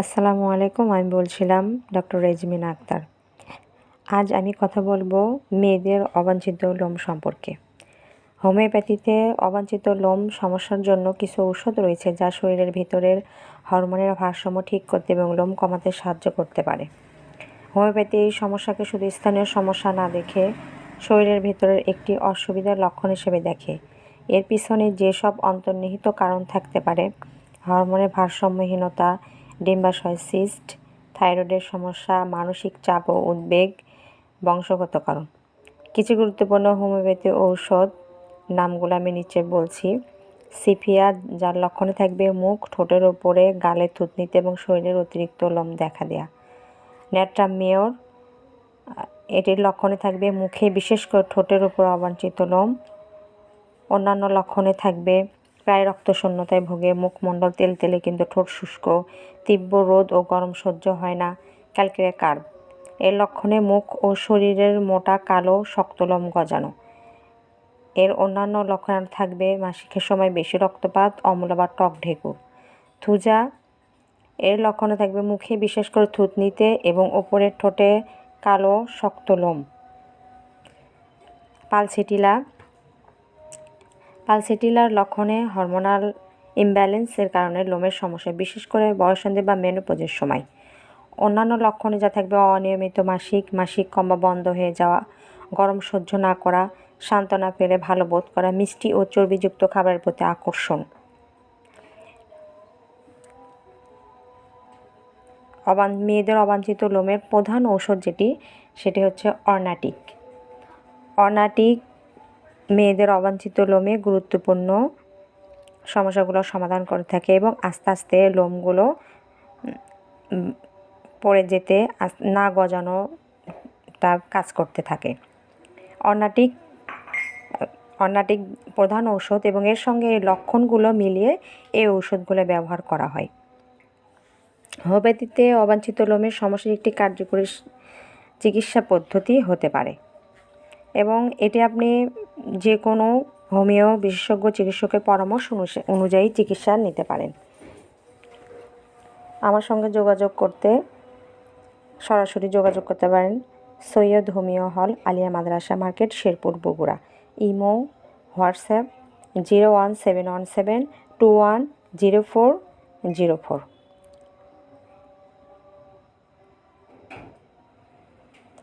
আসসালামু আলাইকুম, আমি বলছিলাম ডক্টর রেজমিন আক্তার। আজ আমি কথা বলব মেয়েদের অবাঞ্ছিত লোম সম্পর্কে। হোমিওপ্যাথিতে অবাঞ্ছিত লোম সমস্যার জন্য কিছু ঔষধ রয়েছে যা শরীরের ভিতরের হরমোনের ভারসাম্য ঠিক করতে এবং লোম কমাতে সাহায্য করতে পারে। হোমিওপ্যাথি এই সমস্যাকে শুধু স্থানীয় সমস্যা না দেখে শরীরের ভিতরের একটি অসুবিধার লক্ষণ হিসেবে দেখে। এর পিছনে যেসব অন্তর্নিহিত কারণ থাকতে পারে, হরমোনের ভারসাম্যহীনতা ডিম্বাশয় সিস্ট থাইরয়েডের সমস্যা, মানসিক চাপ ও উদ্বেগ, বংশগত কারণ। কিছু গুরুত্বপূর্ণ হোমিওপ্যাথি ঔষধ নামগুলো আমি নিচে বলছি। সিফিয়া, যার লক্ষণে থাকবে মুখ, ঠোঁটের ওপরে, গালে থুতনিতে এবং শরীরের অতিরিক্ত লোম দেখা দেয়া। ন্যাট্রামেয়র এটির লক্ষণে থাকবে মুখে বিশেষ করে ঠোঁটের উপর অবাঞ্ছিত লোম। অন্যান্য লক্ষণে থাকবে প্রায় রক্তশূন্যতায় ভোগে, মুখমণ্ডল তেল তেলে কিন্তু ঠোঁট শুষ্ক, তীব্র রোদ ও গরম সহ্য হয় না। ক্যালকেরিয়া কার্ভ এর লক্ষণে মুখ ও শরীরের মোটা, কালো, শক্ত লোম গজানো। এর অন্যান্য লক্ষণ থাকবে মাসিকের সময় বেশি রক্তপাত, অম্ল বা টক ঢেকুর থুজা এর লক্ষণে থাকবে মুখে বিশেষ করে থুতনিতে এবং ওপরের ঠোঁটে কালো, শক্ত লোম। পালসিটিলা পালসিটিলার লক্ষণে হরমোনাল ইমব্যালেন্সের কারণে লোমের সমস্যা, বিশেষ করে বয়সন্ধি বা মেনোপোজের সময়। অন্যান্য লক্ষণে যা থাকবে, অনিয়মিত মাসিক মাসিক কম্বা বন্ধ হয়ে যাওয়া, গরম সহ্য না করা, সান্ত্বনা পেলে ভালো বোধ করা, মিষ্টি ও চর্বিযুক্ত খাবারের প্রতি আকর্ষণ। অবান, মেয়েদের অবাঞ্ছিত লোমের প্রধান ঔষধ যেটি, সেটি হচ্ছে অর্নাটিক। অর্নাটিক মেয়েদের অবাঞ্ছিত লোমে গুরুত্বপূর্ণ সমস্যাগুলো সমাধান করে থাকে এবং আস্তে আস্তে লোমগুলো পড়ে যেতে না গজানোটা কাজ করতে থাকে। অর্নাটিক অর্নাটিক প্রধান ঔষধ এবং এর সঙ্গে এই লক্ষণগুলো মিলিয়ে এই ঔষধগুলো ব্যবহার করা হয়। হোমিওপ্যাথিতে অবাঞ্ছিত লোমের সমস্যার একটি কার্যকরী চিকিৎসা পদ্ধতি হতে পারে। এবং এটি আপনি যে কোনো হোমিও বিশেষজ্ঞ চিকিৎসকের পরামর্শ অনুযায়ী চিকিৎসা নিতে পারেন। আমার সঙ্গে যোগাযোগ করতে সরাসরি যোগাযোগ করতে পারেন Syed homeo hall Alia Madrasa market, Sherpur, Bogura. Imo, WhatsApp, zero one seven one seven two one zero four zero four.